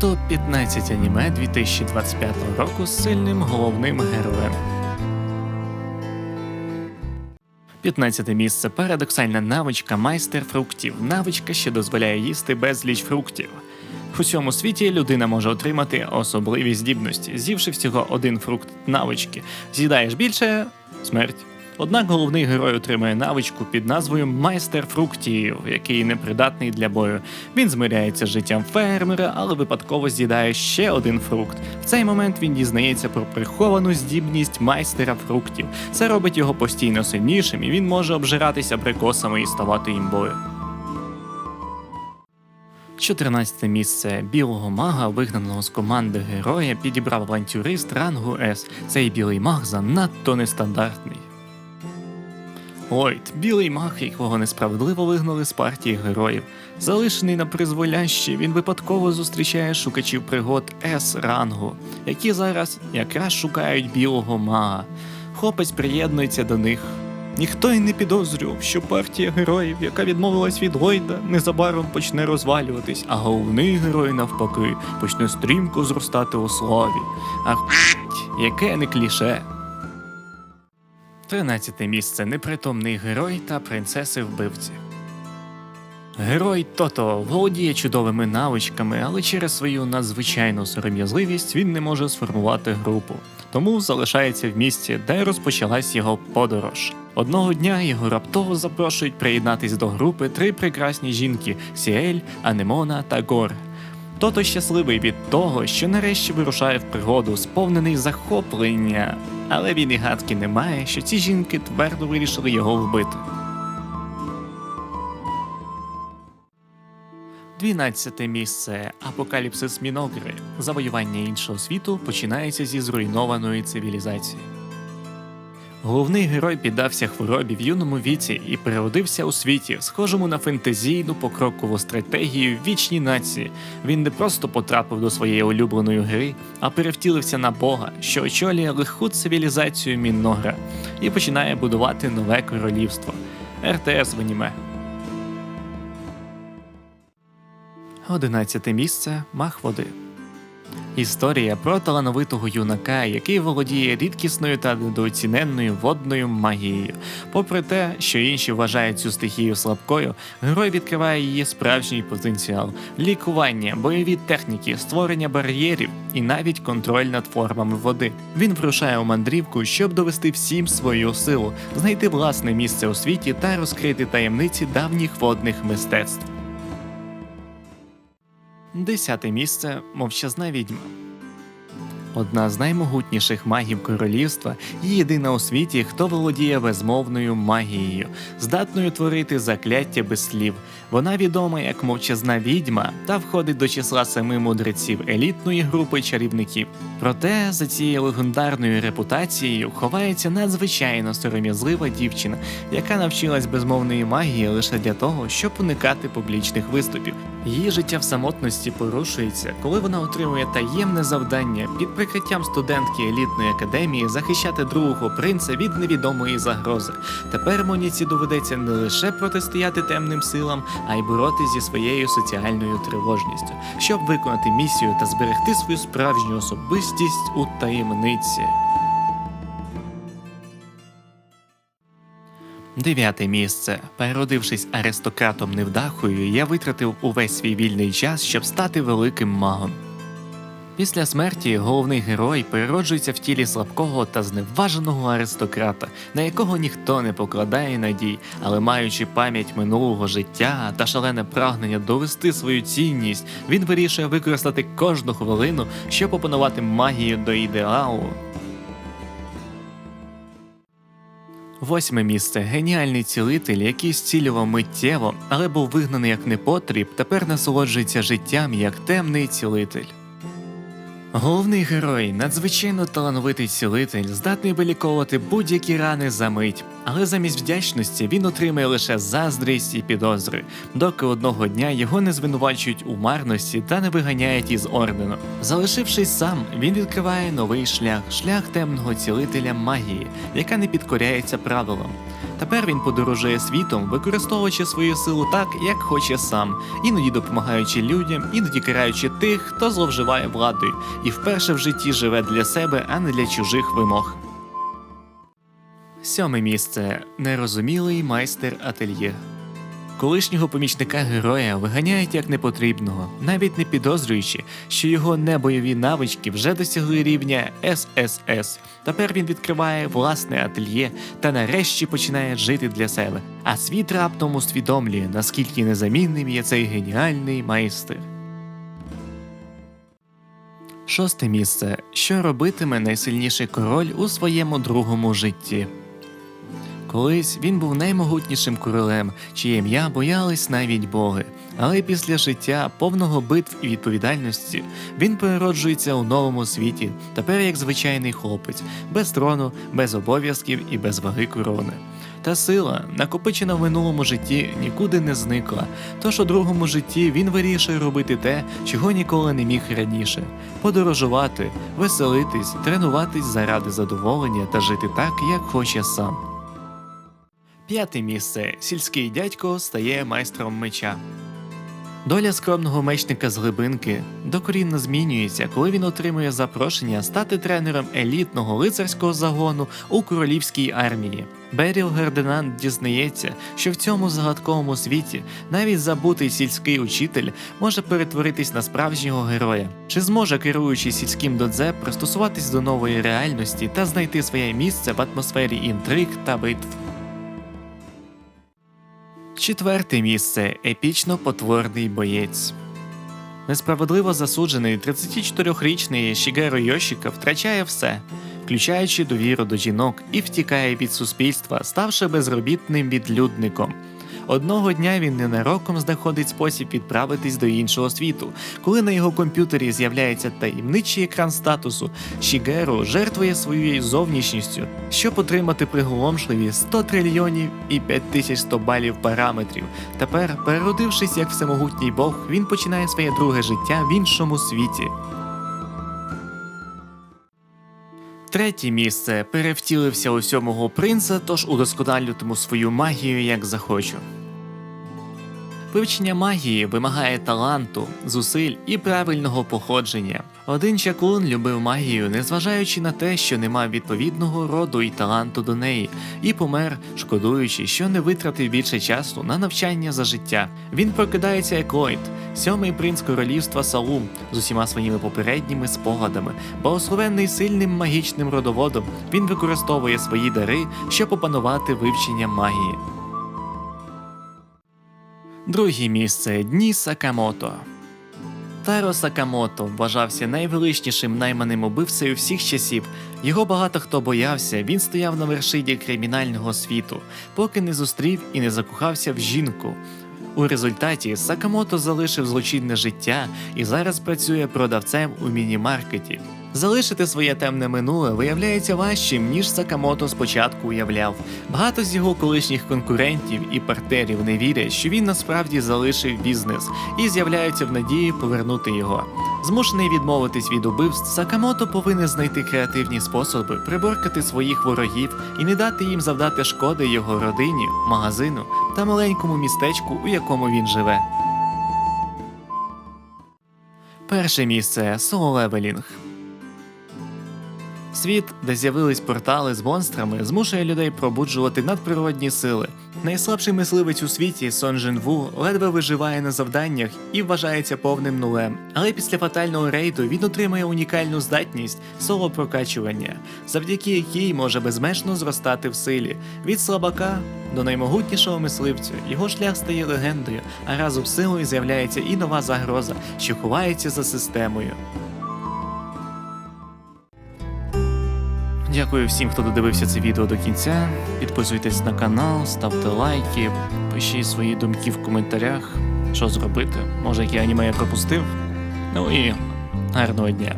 Топ 15 аніме 2025 року з сильним головним героєм. 15 місце парадоксальна навичка майстер фруктів. Навичка, що дозволяє їсти безліч фруктів. В усьому світі людина може отримати особливі здібності, з'ївши всього один фрукт навички. З'їдаєш більше смерть. Однак головний герой отримує навичку під назвою Майстер фруктів, який непридатний для бою. Він змиряється з життям фермера, але випадково з'їдає ще один фрукт. В цей момент він дізнається про приховану здібність майстера фруктів. Це робить його постійно сильнішим, і він може обжиратися абрикосами і ставати імбою. 14 місце білого мага, вигнаного з команди героя, підібрав авантюрист рангу С. Цей білий маг занадто нестандартний. Лойд, білий маг, якого несправедливо вигнали з партії героїв. Залишений на призволяще, він випадково зустрічає шукачів пригод С рангу, які зараз якраз шукають білого мага. Хлопець приєднується до них. Ніхто й не підозрював, що партія героїв, яка відмовилась від Ллойда, незабаром почне розвалюватись, а головний герой, навпаки, почне стрімко зростати у славі. Ах, яке не кліше. 13 місце непритомний герой та принцеси вбивці. Герой Тото володіє чудовими навичками, але через свою надзвичайну сором'язливість він не може сформувати групу, тому залишається в місті, де розпочалась його подорож. Одного дня його раптово запрошують приєднатись до групи три прекрасні жінки: Сіель, Анемона та Гор. Тото щасливий від того, що нарешті вирушає в пригоду, сповнений захоплення, але він і гадки не має, що ці жінки твердо вирішили його вбити. 12 місце Апокаліпсис Міногри. Завоювання іншого світу починається зі зруйнованої цивілізації. Головний герой піддався хворобі в юному віці і переродився у світі, схожому на фентезійну покрокову стратегію вічні нації. Він не просто потрапив до своєї улюбленої гри, а перевтілився на Бога, що очолює лиху цивілізацію Мінногра, і починає будувати нове королівство РТС в аніме. 11 місце Мах води. Історія про талановитого юнака, який володіє рідкісною та недооціненною водною магією. Попри те, що інші вважають цю стихію слабкою, герой відкриває її справжній потенціал: лікування, бойові техніки, створення бар'єрів і навіть контроль над формами води. Він вирушає у мандрівку, щоб довести всім свою силу, знайти власне місце у світі та розкрити таємниці давніх водних мистецтв. Десяте місце мовчазна відьма. Одна з наймогутніших магів королівства і єдина у світі, хто володіє безмовною магією, здатною творити закляття без слів. Вона відома як мовчазна відьма та входить до числа семи мудреців елітної групи чарівників. Проте за цією легендарною репутацією ховається надзвичайно сором'язлива дівчина, яка навчилась безмовної магії лише для того, щоб уникати публічних виступів. Її життя в самотності порушується, коли вона отримує таємне завдання під прикриттям студентки елітної академії захищати другого принца від невідомої загрози. Тепер Моніці доведеться не лише протистояти темним силам, а й боротися зі своєю соціальною тривожністю, щоб виконати місію та зберегти свою справжню особистість у таємниці. Дев'яте місце. Переродившись аристократом невдахою, я витратив увесь свій вільний час, щоб стати великим магом. Після смерті головний герой перероджується в тілі слабкого та зневаженого аристократа, на якого ніхто не покладає надій, але маючи пам'ять минулого життя та шалене прагнення довести свою цінність, він вирішує використати кожну хвилину, щоб опанувати магію до ідеалу. Восьме місце. Геніальний цілитель, який зцілював миттєво, але був вигнаний як непотріб, тепер насолоджується життям як темний цілитель. Головний герой, надзвичайно талановитий цілитель, здатний виліковувати будь-які рани за мить, але замість вдячності він отримує лише заздрість і підозри, доки одного дня його не звинувачують у марності та не виганяють із ордену. Залишившись сам, він відкриває новий шлях шлях темного цілителя магії, яка не підкоряється правилам. Тепер він подорожує світом, використовуючи свою силу так, як хоче сам, іноді допомагаючи людям, іноді караючи тих, хто зловживає владою, і вперше в житті живе для себе, а не для чужих вимог. Сьоме місце нерозумілий майстер ательє. Колишнього помічника героя виганяють як непотрібного, навіть не підозрюючи, що його небойові навички вже досягли рівня ССС. Тепер він відкриває власне ательє та нарешті починає жити для себе. А світ раптом усвідомлює, наскільки незамінним є цей геніальний майстер. Шосте місце. Що робитиме найсильніший король у своєму другому житті? Колись він був наймогутнішим королем, чиє ім'я боялись навіть боги. Але після життя, повного битв і відповідальності, він перероджується у новому світі, тепер як звичайний хлопець, без трону, без обов'язків і без ваги корони. Та сила, накопичена в минулому житті, нікуди не зникла. Тож у другому житті він вирішує робити те, чого ніколи не міг раніше: подорожувати, веселитись, тренуватись заради задоволення та жити так, як хоче сам. П'яте місце. Сільський дядько стає майстром меча. Доля скромного мечника з глибинки докорінно змінюється, коли він отримує запрошення стати тренером елітного лицарського загону у королівській армії. Беріл Гердинанд дізнається, що в цьому загадковому світі навіть забутий сільський учитель може перетворитись на справжнього героя. Чи зможе керуючий сільським додзе пристосуватись до нової реальності та знайти своє місце в атмосфері інтриг та битв? Четверте місце епічно потворний боєць. Несправедливо засуджений 34-річний Шігеро Йошіка втрачає все, включаючи довіру до жінок, і втікає від суспільства, ставши безробітним відлюдником. Одного дня він ненароком знаходить спосіб відправитись до іншого світу. Коли на його комп'ютері з'являється таємничий екран статусу, Шігеро жертвує своєю зовнішністю, щоб отримати приголомшливі 100 трильйонів і 5100 балів параметрів. Тепер, переродившись як всемогутній Бог, він починає своє друге життя в іншому світі. Третє місце перевтілився у сьомого принца, тож удосконалюватиму свою магію як захочу. Вивчення магії вимагає таланту, зусиль і правильного походження. Один чаклун любив магію, незважаючи на те, що не мав відповідного роду і таланту до неї, і помер, шкодуючи, що не витратив більше часу на навчання за життя. Він прокидається як Ллойд, сьомий принц королівства Салум з усіма своїми попередніми спогадами, благословенний сильним магічним родоводом. Він використовує свої дари, щоб опанувати вивчення магії. Друге місце дні Сакамото. Таро Сакамото вважався найвеличнішим найманим убивцею всіх часів. Його багато хто боявся, він стояв на вершині кримінального світу, поки не зустрів і не закохався в жінку. У результаті Сакамото залишив злочинне життя і зараз працює продавцем у міні-маркеті. Залишити своє темне минуле виявляється важчим, ніж Сакамото спочатку уявляв. Багато з його колишніх конкурентів і партнерів не вірять, що він насправді залишив бізнес і з'являються в надії повернути його. Змушений відмовитись від убивств, Сакамото повинен знайти креативні способи приборкати своїх ворогів і не дати їм завдати шкоди його родині, магазину та маленькому містечку, у якому він живе. Перше місце соло-левелінг. Світ, де з'явились портали з монстрами, змушує людей пробуджувати надприродні сили. Найслабший мисливець у світі Сон Джин Ву ледве виживає на завданнях і вважається повним нулем. Але після фатального рейду він отримує унікальну здатність соло-прокачування, завдяки якій може безмежно зростати в силі. Від слабака до наймогутнішого мисливця його шлях стає легендою, а разом з силою з'являється і нова загроза, що ховається за системою. Дякую всім, хто додивився це відео до кінця. Підписуйтесь на канал, ставте лайки, пишіть свої думки в коментарях, що зробити. Може, які аніме я пропустив. Ну і гарного дня.